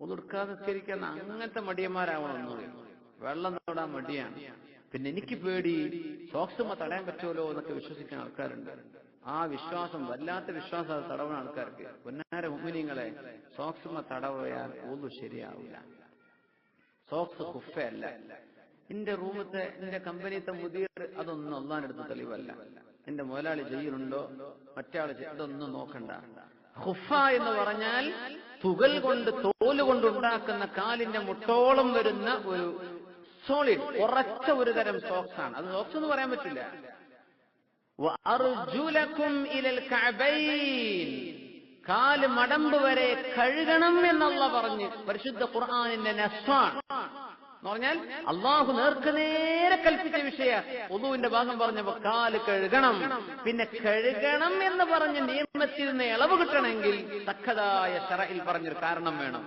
ഒതുക്കാതെ നിസ്കരിക്കാൻ അങ്ങനത്തെ മടിയന്മാരാവണമെന്ന് വെള്ളം തൊടാൻ മടിയാണ്. പിന്നെ എനിക്ക് പേടി സോക്സുമ തടയാൻ പറ്റുമല്ലോ എന്നൊക്കെ വിശ്വസിക്കുന്ന ആൾക്കാരുണ്ട്. ആ വിശ്വാസം വല്ലാത്ത വിശ്വാസം അത് തടവുന്ന ആൾക്കാർക്ക്. പൊന്നാര മുമ്മിനിങ്ങളെ സോക്സുമ തടവയാൽ ഒന്നും ശരിയാവില്ല. സോക്സ് കുഫയല്ല. എന്റെ റൂമത്തെ എന്റെ കമ്പനിത്തെ മുതിർ അതൊന്നും ഒന്നാനെടുത്ത് തെളിവല്ല. എന്റെ മുതലാളി ജയിലുണ്ടോ? മറ്റാൾ അതൊന്നും നോക്കണ്ട. ഹുഫ എന്ന് പറഞ്ഞാൽ തുകൽ കൊണ്ട് തോൽ കൊണ്ട് ഉണ്ടാക്കുന്ന കാലിന്റെ മുട്ടോളം വരുന്ന ഒരു സോളിഡ് ഉറച്ച ഒരു തരം സോക്സ് ആണ്. അത് സോക്സ് എന്ന് പറയാൻ പറ്റില്ല. കാൽ മടമ്പ് വരെ കഴുകണം എന്നുള്ള പറഞ്ഞ് പരിശുദ്ധ ഖുർആാനിന്റെ നസ്വാണ് എന്ന് പറഞ്ഞാൽ അള്ളാഹു നേർക്കുനേരെ കൽപ്പിച്ച വിഷയ. ഒതുവിന്റെ ഭാഗം പറഞ്ഞപ്പോ കാൽ കഴുകണം. പിന്നെ കഴുകണം എന്ന് പറഞ്ഞ നിയമത്തിൽ നിന്ന് ഇളവ് കിട്ടണമെങ്കിൽ തക്കതായ ഷറയിൽ പറഞ്ഞൊരു കാരണം വേണം.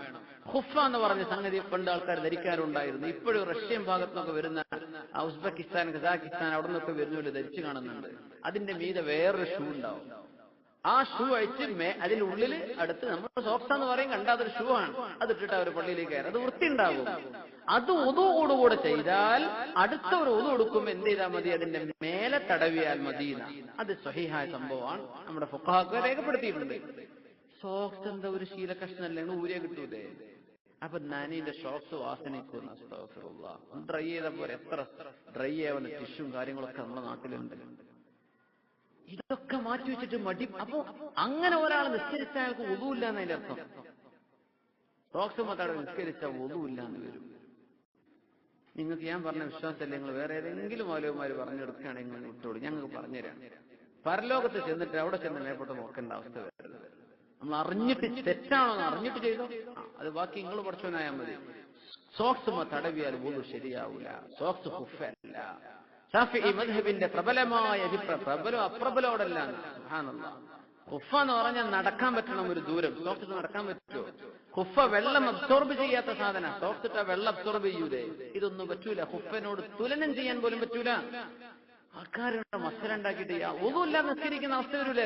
ഹുഫ എന്ന് പറഞ്ഞ സംഗതി പണ്ട് ആൾക്കാർ ധരിക്കാറുണ്ടായിരുന്നു. ഇപ്പോഴും റഷ്യൻ ഭാഗത്തുനിന്നൊക്കെ വരുന്ന ഉസ്ബെക്കിസ്ഥാൻ കസാഖിസ്ഥാൻ അവിടെ നിന്നൊക്കെ വരുന്നവര് ധരിച്ചു കാണുന്നുണ്ട്. അതിന്റെ മീതെ വേറൊരു ഷൂ ഉണ്ടാവും. ആ ഷൂ അഴിച്ച് മേ അതിന്റെ ഉള്ളിൽ അടുത്ത് നമ്മൾ സോക്സ് എന്ന് പറയും കണ്ട അതൊരു ഷൂ ആണ്. അത് ഇട്ടിട്ട് അവർ പള്ളിയിലേക്ക് കയറി. അത് വൃത്തി ഉണ്ടാകും അത് ഒതുവോടുകൂടെ ചെയ്താൽ അടുത്ത ഒരു ഒതു കൊടുക്കും എന്ത് ചെയ്താൽ മതി? അതിന്റെ മേലെ തടവിയാൽ മതി അത് സ്വഹിഹായ സംഭവമാണ്. നമ്മുടെ ഫുക്കാക്ക് രേഖപ്പെടുത്തിയിട്ടുണ്ട്. സോക്സ് എന്താ ഒരു ശീല കഷ്ണല്ലേ ഊരിയ കിട്ടൂലേ? അപ്പൊ നനീന്റെ ഷോക്സ് വാസനിക്കുന്ന ഡ്രൈ ചെയ്ത പോലെ എത്ര ഡ്രൈ ആവുന്ന ടിഷ്യും കാര്യങ്ങളൊക്കെ നമ്മുടെ നാട്ടിലുണ്ട്. ഇതൊക്കെ മാറ്റി വെച്ചിട്ട് മടി. അപ്പൊ അങ്ങനെ ഒരാൾ നിസ്കരിച്ച അയാൾക്ക് ഒതുവില്ല എന്നതിന്റെ അർത്ഥം. സോക്സ് മത്താടെ നിസ്കരിച്ച ഒതുവില്ല എന്ന് വരും. നിങ്ങൾക്ക് ഞാൻ പറഞ്ഞ വിശ്വാസം നിങ്ങൾ വേറെ ഏതെങ്കിലും മൗലവന്മാർ പറഞ്ഞെടുക്കുകയാണെങ്കിൽ നിങ്ങൾ വിട്ടോളൂ ഞങ്ങൾക്ക് പറഞ്ഞുതരാം. പരലോകത്ത് ചെന്നിട്ട് അവിടെ ചെന്ന് മേപ്പോട്ട് നോക്കേണ്ട അവസ്ഥ വരരുത്. നമ്മൾ അറിഞ്ഞിട്ട് തെറ്റാണോ അറിഞ്ഞിട്ട് ചെയ്തോ? അത് ബാക്കി നിങ്ങൾ പഠിച്ചവനായാൽ മതി. സോക്സ് തടവിയാൽ ഒന്നും ശരിയാവൂല. സോക്സ് ഹുഫല്ല. ഷാഫി മദ്ഹബിന്റെ പ്രബലമായ അഭിപ്രായം പ്രബലം അപ്രബലോടല്ല ഖുഫ എന്ന് പറഞ്ഞാൽ നടക്കാൻ പറ്റണം ഒരു ദൂരം. സോക്സ് നടക്കാൻ പറ്റുമോ? ഖുഫ വെള്ളം അബ്സോർബ് ചെയ്യാത്ത സാധന. സോക്സ് വെള്ളം അബ്സോർബ് ചെയ്യൂലേ? ഇതൊന്നും പറ്റൂല. ഖുഫനോട് തുലനം ചെയ്യാൻ പോലും പറ്റൂല. ആൾക്കാരുടെ മത്സരം ഉണ്ടാക്കിയിട്ട് ഒന്നുമില്ല നിസ്കരിക്കുന്ന അവസ്ഥ വരൂലേ?